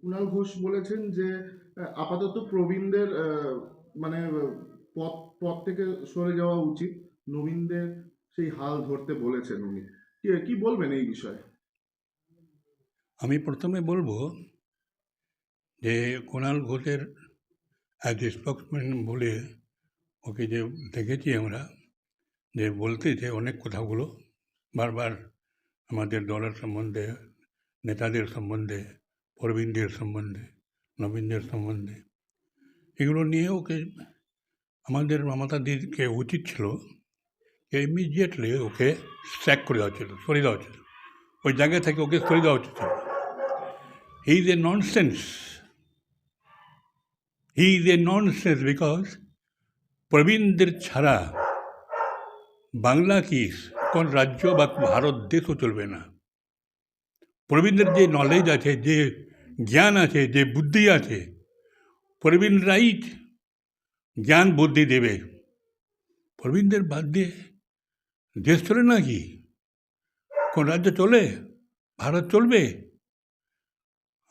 কুণাল ঘোষ বলেছেন যে আপাতত প্রবীণদের মানে পথ পথ থেকে সরে যাওয়া উচিত। নবীনদের সেই হাল ধরতে বলেছেন উনি। কি বলবেন এই বিষয়ে? আমি প্রথমে বলব যে কুণাল ঘোষের অ্যাজ স্পোক্সম্যান বলে ওকে যে দেখেছি আমরা, যে বলতে যে অনেক কথাগুলো, বারবার আমাদের দলের সম্বন্ধে, নেতাদের সম্বন্ধে প্রবীণদের সম্বন্ধে, নবীনদের সম্বন্ধে। এগুলো নিয়ে ওকে আমাদের মমতা দিদিকে উচিত ছিল ইমিডিয়েটলি ওকে স্ট্যাক করে দেওয়া ছিল সরিয়ে দেওয়া ছিল ওই জায়গা থেকে ওকে সরিয়ে দেওয়া উচিত ছিল। He is a nonsense he is a nonsense because প্রবীণদের ছাড়া বাংলা কি, কোন রাজ্য বা ভারত দেশও চলবে না। প্রবীণদের যে নলেজ আছে, যে জ্ঞান আছে, যে বুদ্ধি আছে প্রবীণরাই জ্ঞান বুদ্ধি দেবে। প্রবীণদের বাদ দিয়ে দেশ চলে নাকি কোন রাজ্য চলে? ভারত চলবে?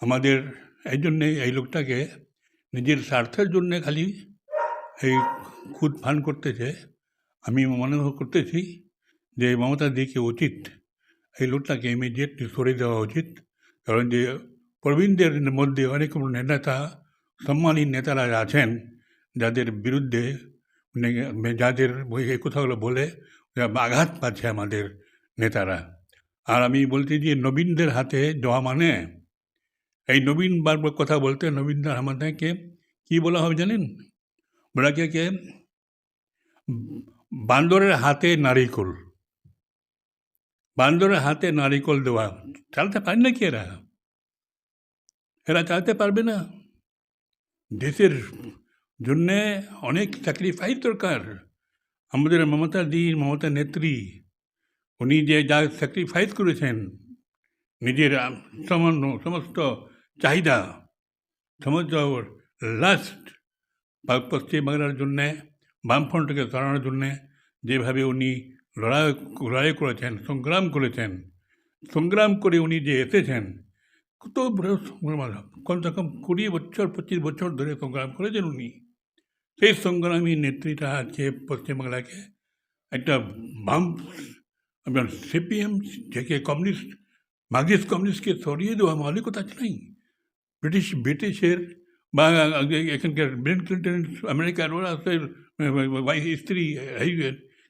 আমাদের এই জন্যে এই লোকটাকে নিজের স্বার্থের জন্যে খালি এই খুদ ফান করতেছে। আমি মনে করতেছি যে মমতা দিকে উচিত এই লোকটাকে ইমিডিয়েটলি সরিয়ে দেওয়া উচিত? কারণ যে প্রবীণদের মধ্যে অনেক নেতা সম্মানী নেতারা আছেন, যাদের বিরুদ্ধে মানে যাদের এই কথাগুলো বলে আঘাত পাচ্ছে আমাদের নেতারা। আর আমি বলতে যে নবীনদের হাতে দেওয়া মানে এই নবীন বারবার কথা বলতে নবীনদের আমাদেরকে কী বলা হবে জানেন? ওনাকে কে বান্দরের হাতে নারিকল। বান্দরের হাতে নারিকল দেওয়া। চালতে পারে না কি এরা? এরা চালতে পারবে না। দেশের জন্যে অনেক স্যাক্রিফাইস দরকার। আমাদের মমতা দি, মমতা নেত্রী, উনি যে যা স্যাক্রিফাইস করেছেন, নিজের সামান্য সমস্ত চাহিদা, সমস্ত লাস্ট পশ্চিমবাংলার জন্যে, বামফ্রন্টকে সরানোর জন্যে, যেভাবে উনি লড়াই লড়াই করেছেন সংগ্রাম করেছেন সংগ্রাম করে উনি যে এসেছেন কত বড় কমসে কম কুড়ি বছর পঁচিশ বছর ধরে সংগ্রাম করেছেন উনি সেই সংগ্রামী নেত্রীটা আজকে পশ্চিমবাংলাকে একটা বাম আপনার সিপিএম থেকে কমিউনিস্ট মার্কসিস্ট কমিউনিস্টকে সরিয়ে দেওয়া মৌলিকতা আছে নাই ব্রিটিশ ব্রিটিশের বা এখানকার বিল ক্লিন্টন আমেরিকার ওরা স্ত্রী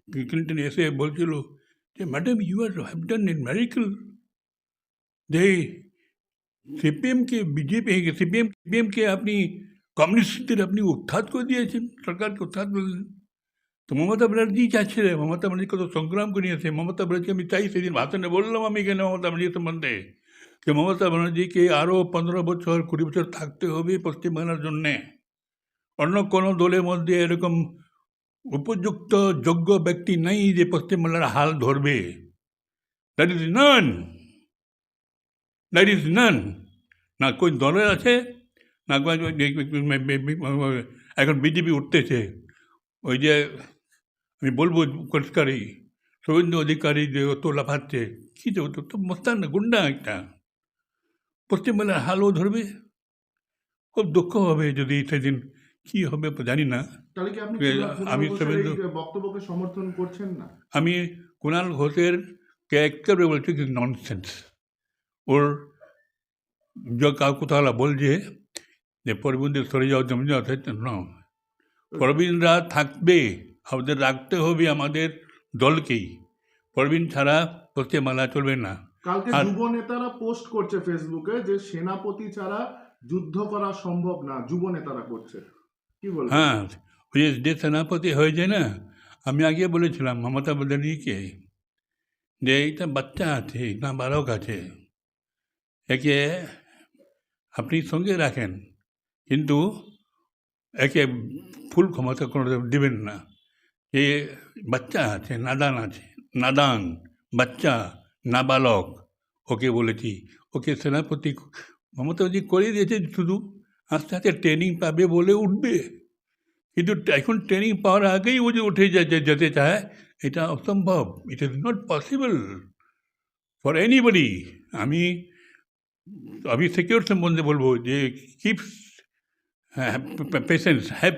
ক্লিন্টন এসে বলছিল যে madam you are have done in miracle যে সিপিএমকে বিজেপি সিপিএম সিপিএমকে আপনি কমিউনিস্টদের আপনি উৎখাত করে দিয়েছেন সরকারকে উৎখাত করে দিলেন তো মমতা ব্যানার্জি চাচ্ছিলেন মমতা ব্যানার্জি কত সংগ্রাম করে নিয়েছে মমতা ব্যানার্জি আমি চাই সেদিন ভাষণে বললাম আমি এখানে মমতা ব্যানার্জি সম্বন্ধে যে মমতা ব্যানার্জিকে আরও পনেরো বছর কুড়ি বছর থাকতে হবে পশ্চিমবাংলার জন্যে অন্য কোনো দলের মধ্যে এরকম উপযুক্ত, যোগ্য ব্যক্তি নেই যে পশ্চিমবাংলার হাল ধরবে। That is none that is none না, কোন দলের আছে? না এখন বিজেপি উঠতেছে। ওই যে আমি বলব পরিষ্কারই শুভেন্দু অধিকারী যে অত লাফাচ্ছে, কী যে তো মস্তান গুন্ডা একটা। পশ্চিমবাংলার হালও ধরবে। খুব দুঃখ হবে যদি সেদিন কী হবে জানি না। তাহলে কি আপনি আমি বক্তব্যকে সমর্থন করছেন না? আমি কুণাল ঘোষের ক্যারেক্টার বলছি কি ননসেন্স ওর কাউ কোথাও বলছে যে প্রবীণদের সরে যাওয়া জমি যাওয়া না। প্রবীণরা থাকবে আমাদের রাখতে হবে আমাদের দলকেই। প্রবীণ ছাড়া পশ্চিমবাংলা চলবে না। কালকে যুব নেতারা পোস্ট করছে ফেসবুকে যে সেনাপতি ছাড়া যুদ্ধ করা সম্ভব না যুব নেতারা করছে। হ্যাঁ ওই যে যে সেনাপতি হয়ে যায় না, আমি আগে বলেছিলাম মমতা ব্যানার্জিকে যে এইটা বাচ্চা আছে, না বালক আছে, একে আপনি সঙ্গে রাখেন, কিন্তু একে ফুল ক্ষমতা কোনো দেবেন না। যে বাচ্চা আছে, নাদান আছে, নাদান, বাচ্চা নাবালক ওকে বলেছি, ওকে সেনাপতি মমতা ব্যানার্জি করে দিয়েছে শুধু। আস্তে আস্তে ট্রেনিং পাবে বলে উঠবে। কিন্তু এখন ট্রেনিং পাওয়ার আগেই ও যে উঠে যেতে চায়, এটা অসম্ভব। It is not possible for anybody আমি আমি সিকিউর সম্বন্ধে বলব যে কিপস পেশেন্স হ্যাভ